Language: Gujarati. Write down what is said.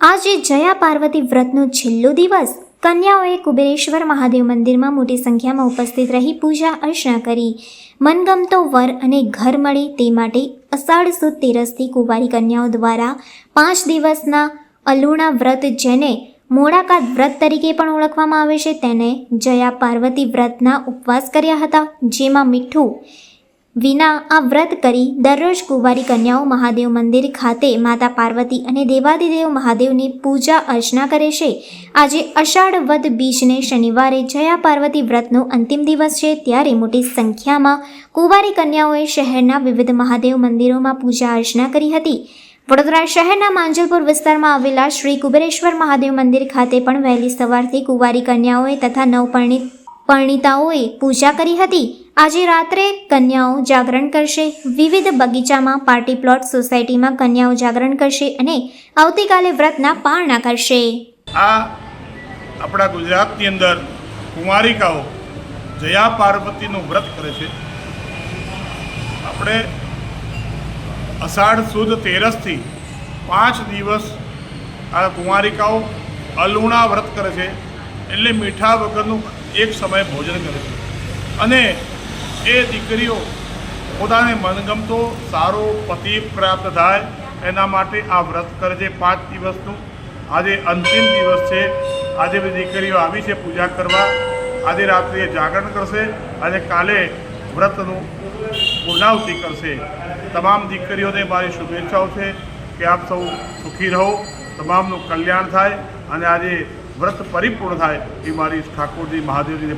આજે જયા પાર્વતી વ્રતનો છેલ્લો દિવસ. કન્યાઓએ કુબેરેશ્વર મહાદેવ મંદિરમાં મોટી સંખ્યામાં ઉપસ્થિત રહી પૂજા અર્ચના કરી. મનગમતો વર અને ઘર મળે તે માટે અષાઢ સુદ તેરસથી કુંવારી કન્યાઓ દ્વારા પાંચ દિવસના અલુણા વ્રત જેને મોડાકાત વ્રત તરીકે પણ ઓળખવામાં આવે છે. તેને જયા પાર્વતી વ્રતના ઉપવાસ કર્યા હતા, જેમાં મીઠું વિના આ વ્રત કરી દરરોજ કુંવારી કન્યાઓ મહાદેવ મંદિર ખાતે માતા પાર્વતી અને દેવાદિદેવ મહાદેવની પૂજા અર્ચના કરે છે. આજે અષાઢ વદ બીજને શનિવારે જયા પાર્વતી વ્રતનો અંતિમ દિવસ છે. ત્યારે મોટી સંખ્યામાં કુંવારી કન્યાઓએ શહેરના વિવિધ મહાદેવ મંદિરોમાં પૂજા અર્ચના કરી હતી. વડોદરા શહેરના માંજલપુર વિસ્તારમાં આવેલા શ્રી કુબેરેશ્વર મહાદેવ મંદિર ખાતે પણ વહેલી સવારથી કુંવારી કન્યાઓએ તથા નવપરણિત પરણિતાઓએ પૂજા કરી હતી. આજે રાત્રે કન્યાઓ જાગરણ કરશે. વિવિધ બગીચામાં પાર્ટી પ્લોટ સોસાયટીમાં કન્યાઓ જાગરણ કરશે અને આવતીકાલે વ્રતના પારણા કરશે. આ આપણા ગુજરાતની અંદર કુમારિકાઓ જયા પાર્વતીનું વ્રત કરે છે. આપણે અષાઢ સુદ તેરસથી પાંચ દિવસ આ કુંવારિકાઓ અલુણા વ્રત કરે છે. એટલે મીઠા વગરનું એક સમય ભોજન કરે છે. અને એ દીકરીઓ પોતાને મનગમતો સારો પતિ પ્રાપ્ત થાય એના માટે આ વ્રત કરે છે. પાંચ દિવસનું. આજે અંતિમ દિવસ છે. આજે બધી દીકરીઓ આવી છે પૂજા કરવા. આજે રાત્રે જાગરણ કરશે. અને કાલે વ્રતનું પૂર્ણાવતી કરશે. તમામ દીકરીઓને મારી શુભેચ્છાઓ છે કે આપ સૌ સુખી રહો, તમામનું કલ્યાણ થાય અને આજે વ્રત પરિપૂર્ણ થાય એ મારી ઠાકોરજી મહાદેવજીને